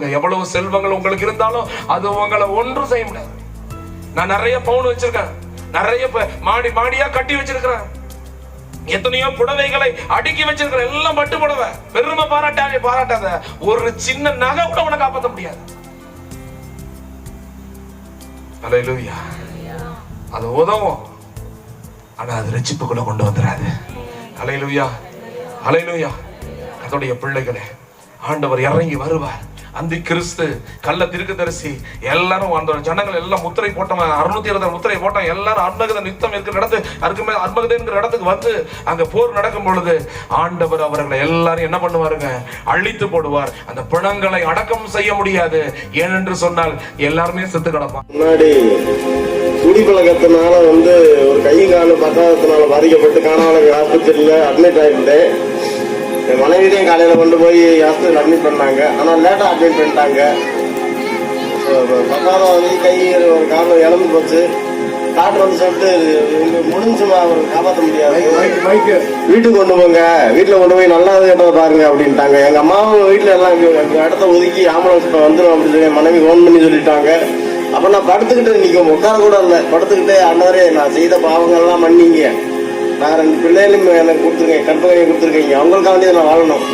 எவ்வளவு செல்வங்கள் உங்களுக்கு இருந்தாலும் அது உங்களை ஒன்றும் செய்ய முடியாது. நான் நிறைய பவுன் வச்சிருக்கேன். நிறைய மாடி மாடியா கட்டி வச்சிருக்கிறேன். எத்தனையோ புடவைகளை அடுக்கி வச்சிருக்கிறேன். எல்லாம் பட்டு புடவை. பெருமை பாராட்டாதே பாராட்டாத. ஒரு சின்ன நகை கூட உனக்கு காப்பாற்ற முடியாது. அது உதவும். ஆனா அது ரச்சிப்புக்குள்ள கொண்டு வந்துடாது. அலையிலுயா. அலையிலுயா. அதோடைய பிள்ளைகளே ஆண்டவர் இறங்கி வருவார். அந்த கிறிஸ்து கள்ள தரிசி எல்லாரும் அந்த ஜனங்கள் எல்லாம் முத்திரை போட்டவன் அறுநூத்தி இருபது முத்திரை போட்டோம் எல்லாரும் அன்பகதன் நித்தம் இருக்கிற இடத்து அதுக்கு மேல அன்பகதன்கிற இடத்துக்கு வந்து அங்க போர் நடக்கும் பொழுது ஆண்டவர் அவர்களை எல்லாரும் என்ன பண்ணுவாருங்க? அழித்து போடுவார். அந்த பிணங்களை அடக்கம் செய்ய முடியாது. ஏனென்று சொன்னால் எல்லாருமே செத்து கிடப்பான் முன்னாடி குடிப்பழக்கத்தினால வந்து ஒரு கை கால் பத்தாதத்தினால பாதிக்கப்பட்டு காணாமல் ஆஸ்பத்திரியில் அட்மிட் ஆயிருந்தேன் என் மனைவியும் காலையில் கொண்டு போய் ஹாஸ்பிட்டல் அட்மிட் பண்ணாங்க. ஆனால் லேட்டாக அட்மிட் பண்ணிட்டாங்க. பத்தாவது வந்து கை ஒரு காலம் இழந்து போச்சு. டாக்டர் வந்து சொல்லிட்டு முடிஞ்சுமா? அவர் காப்பாற்ற முடியாது. வீட்டுக்கு கொண்டு போங்க. வீட்டில் கொண்டு போய் நல்லா கேட்டதை பாருங்க அப்படின்ட்டாங்க. எங்கள் அம்மாவும் வீட்டில் எல்லாம் இடத்த ஒதுக்கி ஆம்புலன்ஸ் இப்போ வந்துடும் அப்படின்னு சொல்லி மனைவி ஃபோன் பண்ணி சொல்லிட்டாங்க. அப்போ நான் படுத்துக்கிட்டு நிற்க உட்கார கூட இல்லை. படுத்துக்கிட்டே அண்ணவரே நான் செய்த பாவங்கள்லாம் மன்னிங்க. நான் ரெண்டு பிள்ளைகளும் எனக்கு கொடுத்துருக்கேன் கற்பனையை கொடுத்துருக்கீங்க அவங்களுக்காண்டி நான் வாழணும்.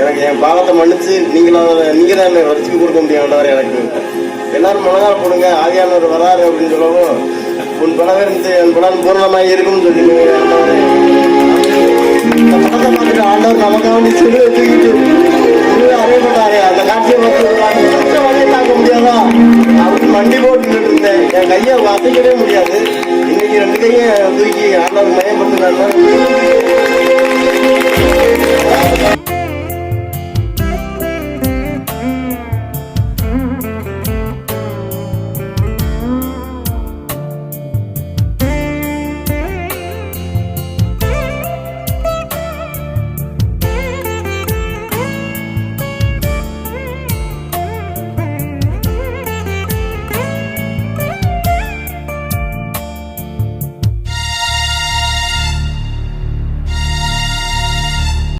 எனக்கு என் பாவத்தை மன்னிச்சு நீங்களும் நீங்கள் தான் என்னை ரசிச்சு கொடுக்க முடியும் ஆண்டவரே எனக்கு எல்லாரும் முழங்கால போடுங்க. ஆதியானவர் வராரு அப்படின்னு சொல்லவும் உன் பலவிருந்து என் பலன் பூர்ணமாக இருக்கும்னு சொல்லி ஆண்டவரே இந்த படத்தை பார்த்துட்டு ஆண்டவர் நமக்காண்டி வேண்டி சிலுவை தூக்கிட்டு அந்த காட்சியை பார்த்து அந்த கஷ்ட தாக்க முடியாதா? அப்படின்னு மண்டி போட்டுட்டு இருந்தேன். என் கையை அசைக்கவே முடியாது. ரெண்டு கையை தூக்கி ஆண்டவர் மயப்படுத்தினார்